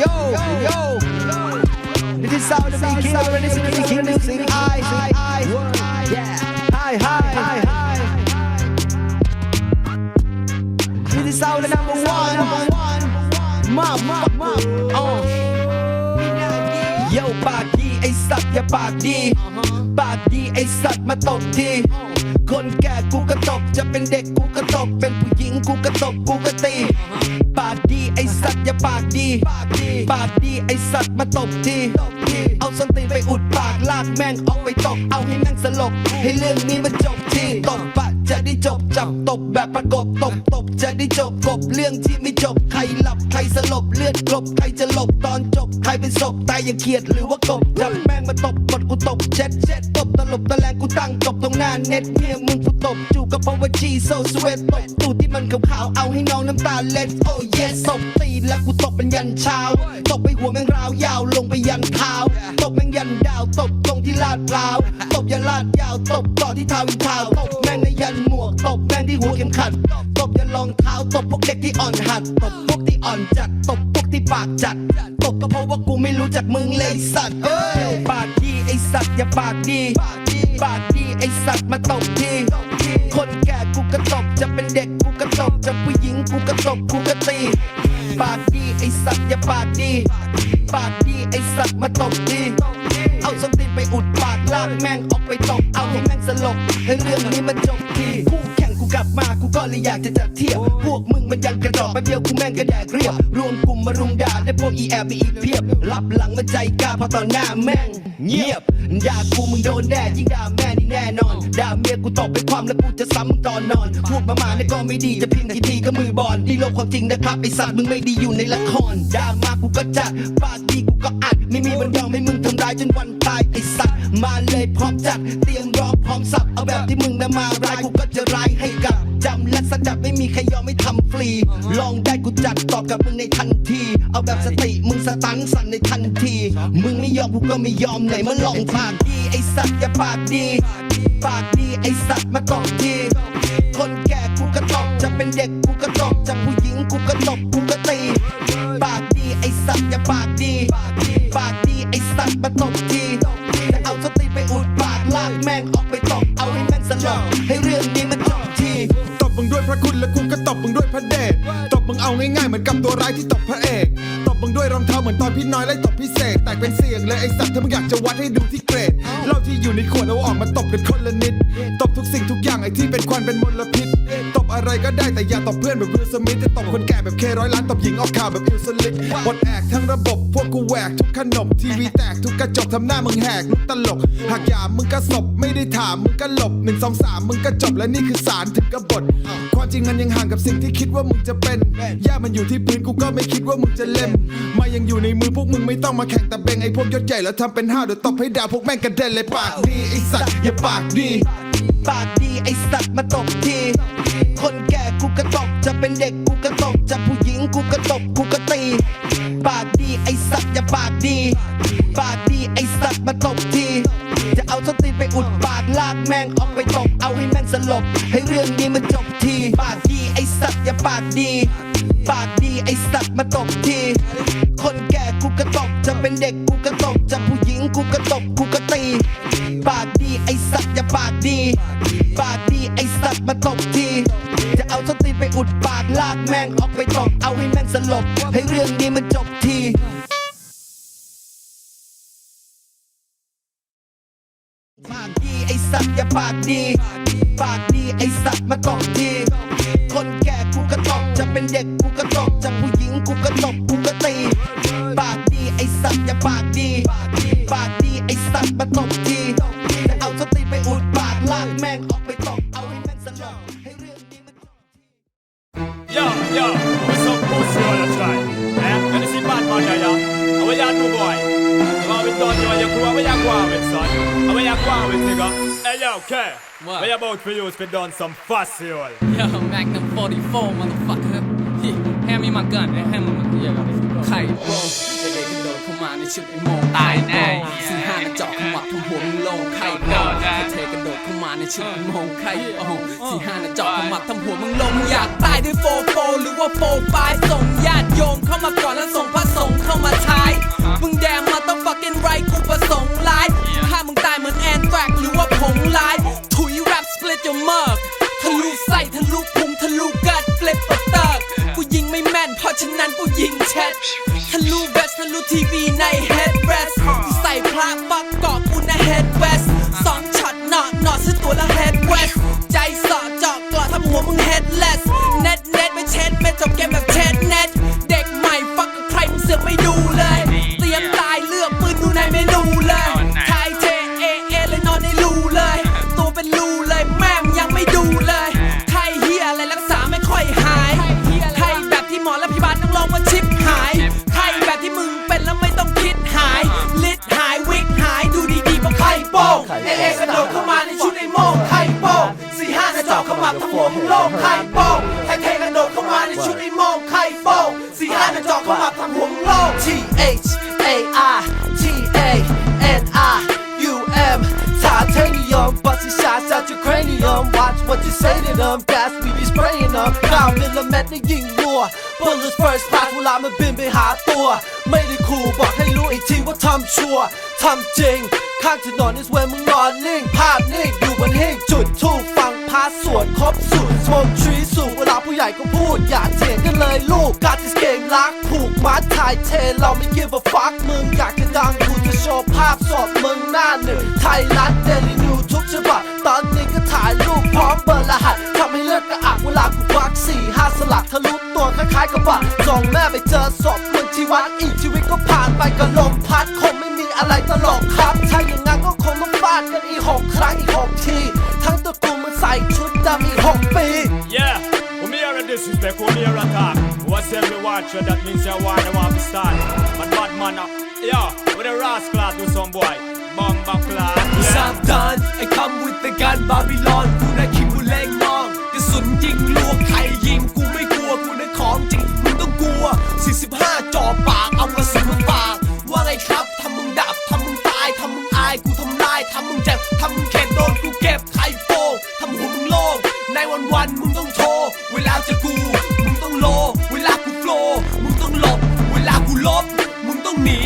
Yo, yo. This is sound of me, King of this is King King Music. I, I, I. Yeah. Hi, hi, hi, hi. This is sound of number one. Mom, mom, mom. Oh. Yo ปากดีไอสัตว์อย่าปากดี ปากดีไอสัตว์มาตบทีคนแก่กูก็ตบจะเป็นเด็กกูก็ตบเป็นผู้หญิงกูก็ตบกูก็ตี ปากดีไอสัตว์อย่าปากดี ปากดีไอสัตว์มาตบที เอาส้นตีนไปอุดปากลากแม่งออกไปตบเอาให้แม่งสลบ ให้เรื่องนี้มันจบทีตบปะจะได้จบจับตบแบบประกบตบตบจะได้จบกบเรื่องที่ไม่จบใครหลับใครสลบเลือดกลบใครจะหลบตอนจบใครเป็นศพตายยังเครียดหรือว่ากบจับแม่งมาตบกดกูตบเช็ดเช็ดตบตลบตะแลงกูตั้งตบตรงหน้าเน็ตเมียมึงกูตบจูก็เพราว่าจีโซสเวตตบตูด ขาวๆเอาให้น้องน้ำตาเล็ดโอ้เยสตบตีนแล้วกูตบเป็นยันเช้าตบไปหัวแม่งราวยาวลงไปยันเท้าตบแม่งยันดาวตบตรงที่ลาดพร้าวตบอย่าลาดยาวตบต่อที่ทาวินทาวน์ตบแม่งในยันหมวกตบแม่งที่หัวเข็มขัดตบอย่ารองเท้าตบพวกเด็กที่อ่อนหัดตบพวกที่อ่อนจัดตบพวกที่ปากจัดตบก็เพราะว่ากูไม่รู้จักมึงเลยสัตว์เอ้ยปากดีไอสัตว์อย่าปากดี ปากดีไอสัตว์มาตบที คนแก่กูก็ตบจะเป็นเด็กกูก็ตบจะผู้หญิงกูก็ตบกูก็ตี ปากดีไอสัตว์อย่าปากดี ปากดีไอสัตว์มาตบทีเอาส้นตีนไปอุดปากลากแม่งออกไปตบเอาให้แม่งสลบให้เรื่องนี้มันจบที กลับมากูก็เลยอยากจะจัดเทียบพวกมึงมันยังกระจอกแป๊บเดียวกูแม่งกระแดกเรียบรวมกลุ่มมารุมด่าได้พวกอีแอบมีอีกเพียบรับหลังมาใจกล้าพราะตอนหน้าแม่งเงียบด่ากูมึงโดนแน่ยิ่งด่าแม่นี่แน่นอนด่าเมียกูตบไปความแล้วกูจะซ้ำตอนนอนพูดมามาเนี่ยก็ไม่ดีจะพิมพ์กี่ทีก็มือบอลนี่โลกความจริงนะครับไอสัตว์มึงไม่ดีอยู่ในละครด่ามากูก็จัดปากดีกูก็อัดไม่มีวันยอมให้มึงทำร้ายจนวันตายไอสัตว์ มาเลยพร้อมจัดเตรียมรอพร้อมสับ เอาแบบที่มึงนะมาร้ายกูก็จะร้ายให้กับจำและสัจจะไม่มีใครยอมไม่ทำฟรี ลองได้กูจัดตอบกับมึงในทันที เอาแบบสติมึงสตันสั่นในทันที มึงไม่ยอมกูก็ไม่ยอมไหนมาลองปากดีไอสัตว์อย่าปากดี ปากดีไอสัตว์มาตอบทีคนแก่กูก็ตบจะเป็นเด็กกูก็ตบจะผู้หญิงกูก็ตบกูก็ตี ปากดีไอสัตว์อย่าปากดี ปากดีไอสัตว์มาตบที แม่งออกไปตบเอาให้แม่งสลบให้เรื่องนี้มันจบทีตบมึงด้วยพระคุณและคุณก็ตบมึงด้วยพระเดชตบมึงเอาง่ายๆเหมือนกับตัวร้ายที่ตบพระเอกตบมึงด้วยรองเท้าเหมือนตอนพี่น้อยไล่ตบพี่เสกแตกเป็นเสียงเลยไอสัตว์ถ้ามึงอยากจะวัดให้ดูที่เกรดเหล้าที่อยู่ในขวดเอาออกมาตบกันคนละนิดตบทุกสิ่งทุกอย่างไอที่เป็นควันเป็นมลพิษตบ อะไรก็ได้แต่อย่าตบเพื่อนแบบวิลสมิธจะตบคนแก่แบบเคร้อยล้านตบหญิงออกข่าวแบบอิลสลิกหมดแอกทั้งระบบพวกกูแหวกทุกขนมทีวีแตกทุกกระจกทำหน้ามึงแหกลุกตลก หากหยามมึงก็ศพไม่ได้ถามมึงก็หลบหนึ่งสองสามมึงก็จบและนี่คือสารถึงกบฏความจริงมันยังห่างกับสิ่งที่คิดว่ามึงจะเป็นย่ามันอยู่ที่พื้นกูก็ไม่คิดว่ามึงจะเล่มมายังอยู่ในมือพวกมึงไม่ต้องมาแข่งแต่เบงไอ้พวกยศใหญ่แล้วทำเป็นห้าวเดี๋ยวตบให้ด่าพวกแม่งกระเด็นเลยปากดีไอ้สัตว์อย่าปากดี ปากดีไอสัตว์มาตบที คนแก่กูก็ตบจะเป็นเด็กกูก็ตบจะผู้หญิงกูก็ตบกูก็ตี ปากดีไอสัตว์อย่าปากดี ปากดีไอสัตว์มาตบที จะเอาสตินไปอุดปากลากแม่งออกไปตบเอาให้แม่งสลบ ให้เรื่องนี้มันจบที ปากดีไอสัตว์อย่าปากดี ปากดีไอสัตว์มาตบที ลากแม่งออกไปตบเอาให้แม่งสลบ ให้เรื่องนี้มันจบทีปากดีไอสัตว์อย่าปากดี ปากดีไอสัตว์มาตบทีคนแก่กูก็ตบจะเป็นเด็กกูก็ตบจะผู้หญิงกูก็ตบกูก็ตี ปากดีไอสัตว์อย่าปากดี ปากดีไอสัตว์มาตบทีจะเอาสติไปอุดปากลากแม่งออกไปตบเอาให้แม่งสลบ Yo, yo, what's up, pussy all the time? Eh? You see bad man there, yeah? And what you do, boy? What we done, you and your crew, what you go on with, son? And what you go on with, nigga? Hey, yo, okay. What? What you about for you is for done some fussy all. Yo, Magnum 44, motherfucker. Yeah, hand me my gun, man. Hand me my yeah. ไข่โปงเด็กๆกระโดดเข้ามาในชุดไอ้โมงตายแน่สี่ห้าเจาะขมับทุ่มหัวมึงลงไข่โปงเทกระโดดเข้ามา ในชุงมองไข่อองสี่ห้านะจอกขมับทำหัวมึงลงอยากตายด้วยโฟโฟหรือว่าโฟไฟส่งญาติโยมเข้ามาก่อนแล้วส่งพระสงฆ์เข้ามาใช้มึงแดงมาต้องฟักเกนไรกูประสงค์ร้ายถ้ามึงตายเหมือนแอนแทรกหรือว่าผงลายถุยแรปสเปรดจนเมิกทะลุใส่ทะลุพุงทะลุกัดเฟลิปเร์ตอร์กูยิงไม่แม่นเพราะฉะนั้นกูยิงแชททะลุแบสทะลุทีวีในแ gas we be spraying up กล่าวเป็นละแมทในยิงรัว Bullets first class เวลามันบินไปหาตัว ไม่ได้ขู่บอกให้รู้อีกทีว่าทำชัวร์ทำจริง ข้างถนน is where มึงนอนนิ่ง ภาพนิ่งอยู่บนหิ้งจุดทูบฟังพาสวดครบสูตรสมทรีสูงเวลาผู้ใหญ่ก็พูด อย่าเถียงกันเลยลูกการที่เกมลักผูกมัดทายเทเราไม่เกี่ยวกับฟักมึงอยากจะดังกูจะโชว์ภาพสดมึงหน้าหนึ่งไทยรัฐเดลินิวทุ clout to some boy Bomba clout yeah. Satan I come with the gun Babylon กูนะคิงกูแรงนองกระสุนยิงลวกใครยิงกูไม่กลัวกูนะของจริงมึงต้องกลัว 45จ่อปากเอากระสุนมาปาก ว่าไงครับทำมึงดับทำมึงตายทำมึงอายกูทำลายทำมึงเจ็บทำมึงเข็ดโดนกูเก็บไข่โปงทำหัวมึงโล่งในวันวันมึงต้องโทรเวลาจะกูมึงต้องโล เวลากูโฟลมึงต้องหลบ เวลากูลบมึงต้องหนี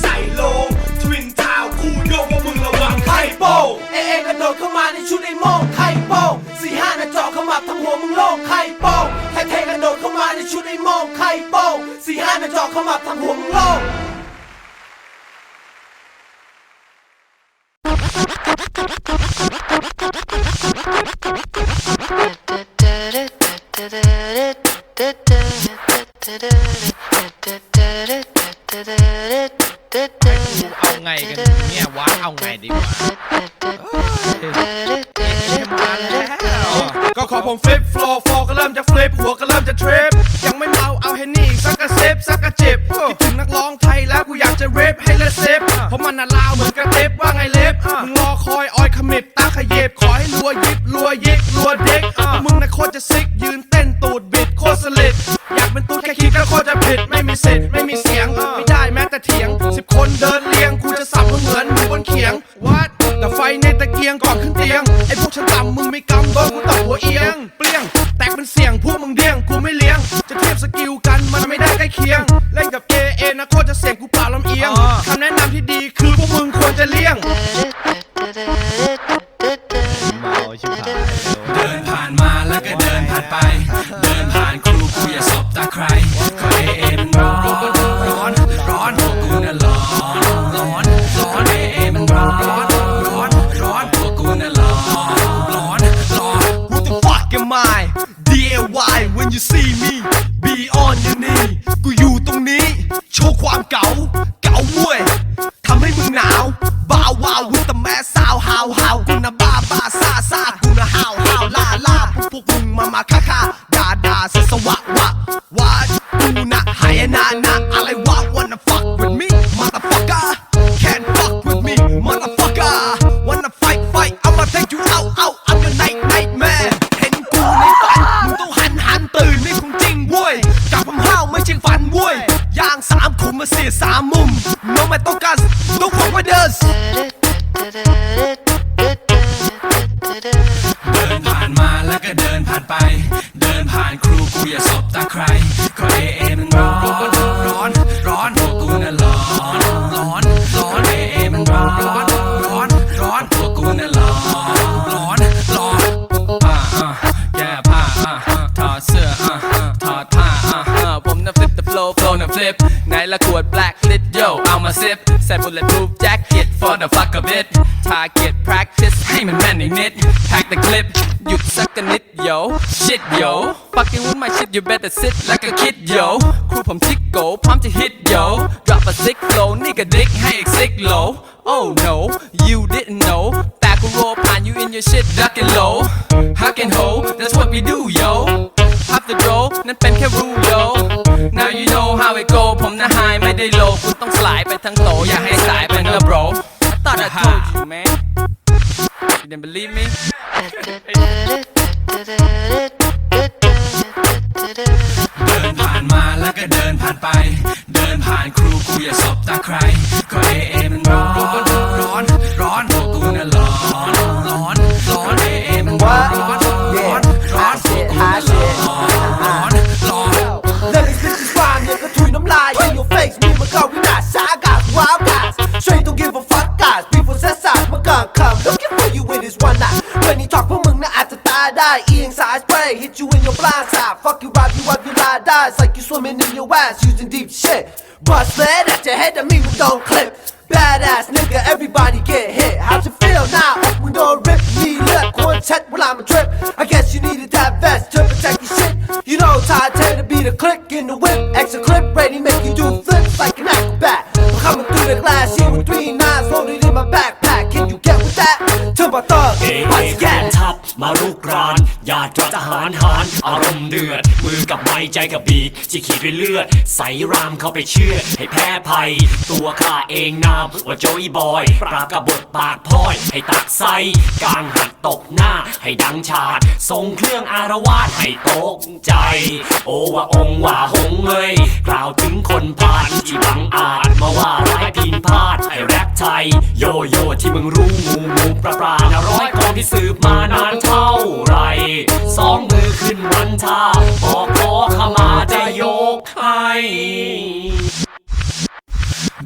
ใส่ลง ทวินทาวคู่โยกว่ามึงระวังไข่โป้งเอเอกระโดดเข้ามาในชุดไอ้มองไข่โป้งสี่ห้านาจอเข้ามาทำหัวมึงโล่งไข่โป้งไทเทกระโดดเข้ามาในชุดไอ้มองไข่โป้งสี่ห้านาจอเข้ามาทำหัวมึงโล่ง เอาไงกันเนี่ยวะเอาไงดีวะก็ขอผมฟลิปโฟล์โฟก็เริ่มจะฟลิปหัวก็เริ่มจะทริปยังไม่เมาเอาเฮนี่สักกระเซฟสักกระจิบคิดถึงนักร้องไทยแล้วกูอยากจะเรปให้ละเซฟเพราะมันน่ะลาวเหมือนกระเต็บว่าไงเล็บมึงรอคอยออยขมิบตาขยิบขอให้รัวยิบรัวยิบรัวเด็กมึงน่ะโคตร บ้าวาววิตาแม่สาวฮาวฮาวกูนะบ้าบ้าซาซากูนะฮาวฮาวล่าล่าพวกพวกมึงมามาค่าค่าด่าด่าสสวะวะวะกูนะหายนานะอะไรวะ wanna fuck with me motherfucker can't fuck with me motherfucker wanna fight fight I'ma take you out out I'm your night nightmare เห็นกูในฝันมึงต้องหันหันตื่นนี่ของจริงเว้ยกับผมห้าวไม่ใช่ฝันเว้ยย่างสามขุมมาเสียสามมุมน้องไม่ต้องการต้องฟังไว้ เดินผ่านมาแล้วก็เดินผ่านไป เดินผ่านครูกูอย่าสบตาใครก็เอเอมันร้อนร้อนร้อนพวกกูน่ะร้อนร้อนร้อนเอเอมันร้อนร้อนร้อนพวกกูน่ะร้อนร้อนร้อนอ่าอ่าแก้ผ้าอ่าถอดเสื้ออ่าถอดผ้าอ่าผมน่ะ flip the flow flow น่ะ flip ไหนละขวด black lit yo เอามา sip ใส่ bulletproof the fuck of it target practice ให้มันแม่นอีกนิด pack the clip หยุดสักกันนิด yo shit yo fucking with my shit you better sit like a kid yo ครูผมซิกโกพร้อมจะ hit yo drop a sick flow นี่ก็ดิกให้อีก sick low oh no you didn't know แต่กูโรผ่าน you in your shit duck and low hack and hoe that's what we do yo pop the draw นั่นเป็นแค่ rule yo now you know how it go ผมนะ high ไม่ได้ low คุณต้องสลายไปทั้งโตอย่าให้สาย I thought I told you man you didn't believe me เดินผ่านมาแล้วก็เดินผ่านไป เดินผ่านครูกูอย่าสบตาใคร ก็เอเ don't clip Badass nigga, everybody get hit. How's it feel now? Open door rip, knee lip, one check while I'm a trip. I guess you needed that vest to protect your shit. You know, Todd tend to be the click in the whip. Extra clip ready, make you do flips like an acrobat. I'm coming through the glass here with three nines loaded in my backpack. Can you get with that? To my thug, เอเอ once แกน again. ทัพมารุกราน อย่าตรทหารหารอารมณ์เดือด มือกับไม้ ใจกับบีดที่ขีดด้วยเลือด ใส่รามเข้าไปเชื่อ ให้แพ้ภัย ตัวข้าเองนามว่าโจยบอย ปราบกบฏปากพลอย ให้ตักไซกลางหัดตกหน้า ให้ดังชาดทรงเครื่องอารวาสให้ตกใจ โอว่าองว่าหงเอ้ยกล่าวถึงคนผ่านที่บังอาจมาว่าร้ายพินพาดให้แรปไทย โยโย่ที่มึงรู้งูงูปลาปลานร้อยกองที่สืบมานานเท่าไรสองมือขึ้นวันทาบอก ขมาจะยกให้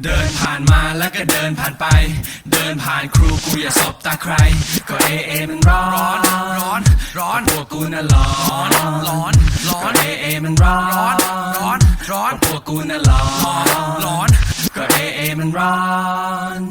เดินผ่านมาแล้วก็เดินผ่านไป เดินผ่านครูกูอย่าสบตาใคร ก็เอเอมันร้อนร้อนร้อนพวกกูน่ะร้อนร้อนร้อนเอเอมันร้อนร้อนร้อนพวกกูน่ะร้อนร้อนก็เอเอมันร้อน